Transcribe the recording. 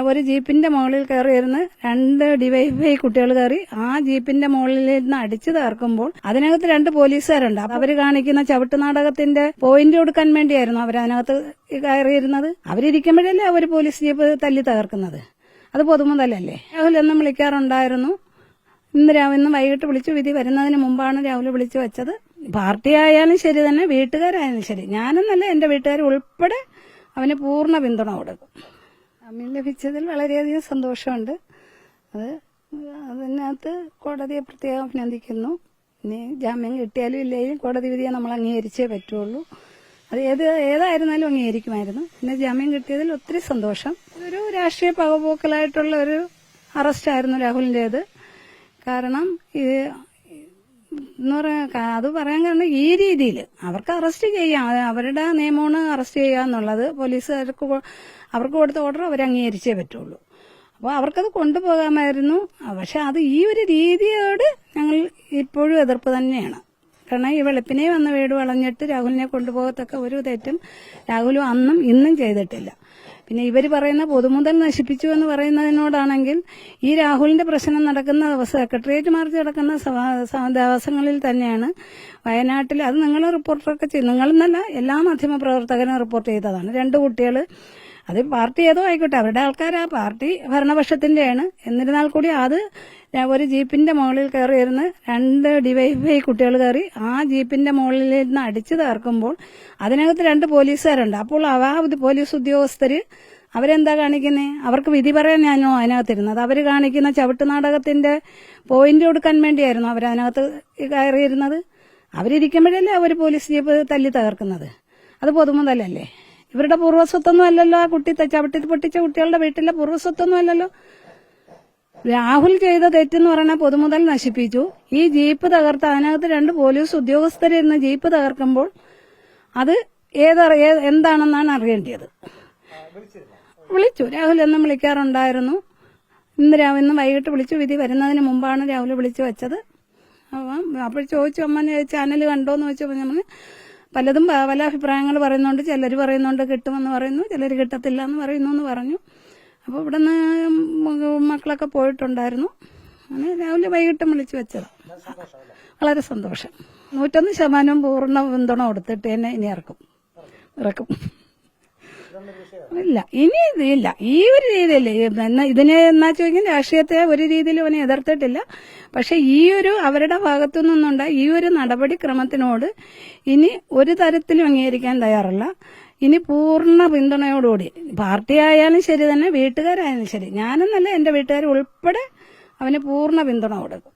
ഒരു ജീപ്പിന്റെ മുകളിൽ കയറിയിരുന്ന് രണ്ട് ഡിവൈഫൈ കുട്ടികൾ കയറി ആ ജീപ്പിന്റെ മുകളിൽ നിന്ന് അടിച്ചു തകർക്കുമ്പോൾ അതിനകത്ത് രണ്ട് പോലീസുകാരുണ്ട്. അവർ കാണിക്കുന്ന ചവിട്ട് നാടകത്തിന്റെ പോയിന്റ് കൊടുക്കാൻ വേണ്ടിയായിരുന്നു അവരതിനകത്ത് കയറിയിരുന്നത്. അവരിയ്ക്കുമ്പോഴല്ലേ അവർ പോലീസ് ജീപ്പ് തല്ലി തകർക്കുന്നത്? അത് പൊതുമുതലല്ലേ രാഹുൽ എന്നും വിളിക്കാറുണ്ടായിരുന്നു. ഇന്ന് രാവിലെ ഇന്ന് വൈകിട്ട് വിളിച്ചു. വിധി വരുന്നതിന് മുമ്പാണ് രാഹുൽ വിളിച്ചു വെച്ചത്. പാർട്ടി ആയാലും ശരി തന്നെ വീട്ടുകാരായാലും ശരി. ഞാനെന്നല്ല എന്റെ വീട്ടുകാർ ഉൾപ്പെടെ അവന് പൂർണ പിന്തുണ കൊടുക്കും. ജാമ്യം ലഭിച്ചതിൽ വളരെയധികം സന്തോഷമുണ്ട്. അത് അതിനകത്ത് കോടതിയെ പ്രത്യേകം അഭിനന്ദിക്കുന്നു. ഇനി ജാമ്യം കിട്ടിയാലും ഇല്ലെങ്കിലും കോടതി വിധിയെ നമ്മൾ അംഗീകരിച്ചേ പറ്റുള്ളൂ. അത് ഏത് ഏതായിരുന്നാലും അംഗീകരിക്കുമായിരുന്നു. പിന്നെ ജാമ്യം കിട്ടിയതിൽ ഒത്തിരി സന്തോഷം. ഒരു രാഷ്ട്രീയ പകപോക്കലായിട്ടുള്ള ഒരു അറസ്റ്റായിരുന്നു രാഹുലിന്റേത് കാരണം ഇത് എന്ന് പറയാ അത് പറയാൻ കാരണം ഈ രീതിയിൽ അവർക്ക് അറസ്റ്റ് ചെയ്യാം അവരുടെ നിയമമാണ് അറസ്റ്റ് ചെയ്യുക എന്നുള്ളത് പോലീസുകാർക്ക് അവർക്ക് കൊടുത്ത ഓർഡർ അവർ അംഗീകരിച്ചേ പറ്റുള്ളൂ. അപ്പോൾ അവർക്കത് കൊണ്ടുപോകാമായിരുന്നു. പക്ഷെ അത് ഈ ഒരു രീതിയോട് ഞങ്ങൾ ഇപ്പോഴും എതിർപ്പ് തന്നെയാണ്. കാരണം ഈ വെളുപ്പിനെ വന്ന് വീട് വളഞ്ഞിട്ട് രാഹുലിനെ കൊണ്ടുപോകത്തക്ക ഒരു തെറ്റും രാഹുലും അന്നും ഇന്നും ചെയ്തിട്ടില്ല. പിന്നെ ഇവർ പറയുന്ന പൊതുമുതൽ നശിപ്പിച്ചു എന്ന് പറയുന്നതിനോടാണെങ്കിൽ ഈ രാഹുലിന്റെ പ്രശ്നം നടക്കുന്ന സെക്രട്ടേറിയറ്റ് മാർച്ച് നടക്കുന്ന ദിവസങ്ങളിൽ തന്നെയാണ് വയനാട്ടിൽ അത് നിങ്ങൾ റിപ്പോർട്ടറൊക്കെ ചെയ്തു. നിങ്ങളെന്നല്ല എല്ലാ മാധ്യമ പ്രവർത്തകരും റിപ്പോർട്ട് ചെയ്തതാണ്. രണ്ട് കുട്ടികൾ അത് പാർട്ടി ഏതോ ആയിക്കോട്ടെ അവരുടെ ആൾക്കാർ ആ പാർട്ടി ഭരണപക്ഷത്തിന്റെയാണ്. എന്നിരുന്നാൽ കൂടി അത് ഒരു ജീപ്പിന്റെ മുകളിൽ കയറി കയറിയിരുന്ന് രണ്ട് ഡിവൈഫൈ കുട്ടികൾ കയറി ആ ജീപ്പിന്റെ മുകളിൽ നിന്ന് അടിച്ചു തകർക്കുമ്പോൾ അതിനകത്ത് രണ്ട് പോലീസുകാരുണ്ട്. അപ്പോൾ ആ പോലീസ് ഉദ്യോഗസ്ഥര് അവരെന്താ കാണിക്കുന്നേ? അവർക്ക് വിധി പറയാൻ ഞാനോ അതിനകത്തിരുന്നത്? അവർ കാണിക്കുന്ന ചവിട്ട് നാടകത്തിന്റെ പോയിന്റ് കൊടുക്കാൻ വേണ്ടിയായിരുന്നു അവരതിനകത്ത് കയറിയിരുന്നത്. അവരിയ്ക്കുമ്പോഴല്ലേ അവർ പോലീസ് ജീപ്പ് തല്ലി തകർക്കുന്നത്? അത് പൊതുമുതലല്ലേ? ഇവരുടെ പൂർവസ്വത്തൊന്നും അല്ലല്ലോ ആ കുട്ടി ചവിട്ടി പൊട്ടിച്ച കുട്ടികളുടെ വീട്ടിലെ പൂർവസ്വത്തൊന്നും അല്ലല്ലോ. രാഹുൽ ചെയ്ത തെറ്റെന്ന് പറഞ്ഞാൽ പൊതുമുതൽ നശിപ്പിച്ചു. ഈ ജീപ്പ് തകർത്ത് അതിനകത്ത് രണ്ട് പോലീസ് ഉദ്യോഗസ്ഥരിരുന്ന് ജീപ്പ് തകർക്കുമ്പോൾ അത് ഏതറി ഏ- എന്താണെന്നാണ് അറിയേണ്ടത്. വിളിച്ചു. രാഹുൽ എന്നും വിളിക്കാറുണ്ടായിരുന്നു. ഇന്ന് രാവിലെ ഇന്ന് വൈകിട്ട് വിളിച്ചു. വിധി വരുന്നതിന് മുമ്പാണ് രാഹുൽ വിളിച്ചു വെച്ചത്. അപ്പം അപ്പോൾ ചോദിച്ചു അമ്മ ചാനൽ കണ്ടോന്ന് ചോദിച്ചപ്പോൾ നമ്മൾ പലതും പല അഭിപ്രായങ്ങൾ പറയുന്നുണ്ട്. ചിലർ പറയുന്നുണ്ട് കിട്ടുമെന്ന് പറയുന്നു. ചിലർ കിട്ടത്തില്ല എന്ന് പറയുന്നു എന്ന് പറഞ്ഞു. അപ്പോൾ ഇവിടെ നിന്ന് മക്കളൊക്കെ പോയിട്ടുണ്ടായിരുന്നു. അങ്ങനെ രാവിലെ വൈകിട്ടും വിളിച്ചു വെച്ചതാണ് വളരെ സന്തോഷം. നൂറ്റൊന്ന് ശതമാനം പൂർണ പിന്തുണ കൊടുത്തിട്ട് തന്നെ ഇനി ഇറക്കും. ഇറക്കും. ഇല്ല ഇനി ഇല്ല. ഈ ഒരു രീതിയിൽ ഇതിനെ എന്നാ ചോദിക്കും? രാഷ്ട്രീയത്തെ ഒരു രീതിയിലും അവനെ എതിർത്തിട്ടില്ല. പക്ഷെ ഈ ഒരു അവരുടെ ഭാഗത്തു നിന്നുണ്ടായ ഈ ഒരു നടപടിക്രമത്തിനോട് ഇനി ഒരു തരത്തിലും അംഗീകരിക്കാൻ തയ്യാറല്ല. ഇനി പൂർണ പിന്തുണയോടുകൂടി. പാർട്ടി ആയാലും ശരി തന്നെ വീട്ടുകാരായാലും ശരി. ഞാനെന്നല്ല എന്റെ വീട്ടുകാർ ഉൾപ്പെടെ അവന് പൂർണ പിന്തുണ കൊടുക്കും.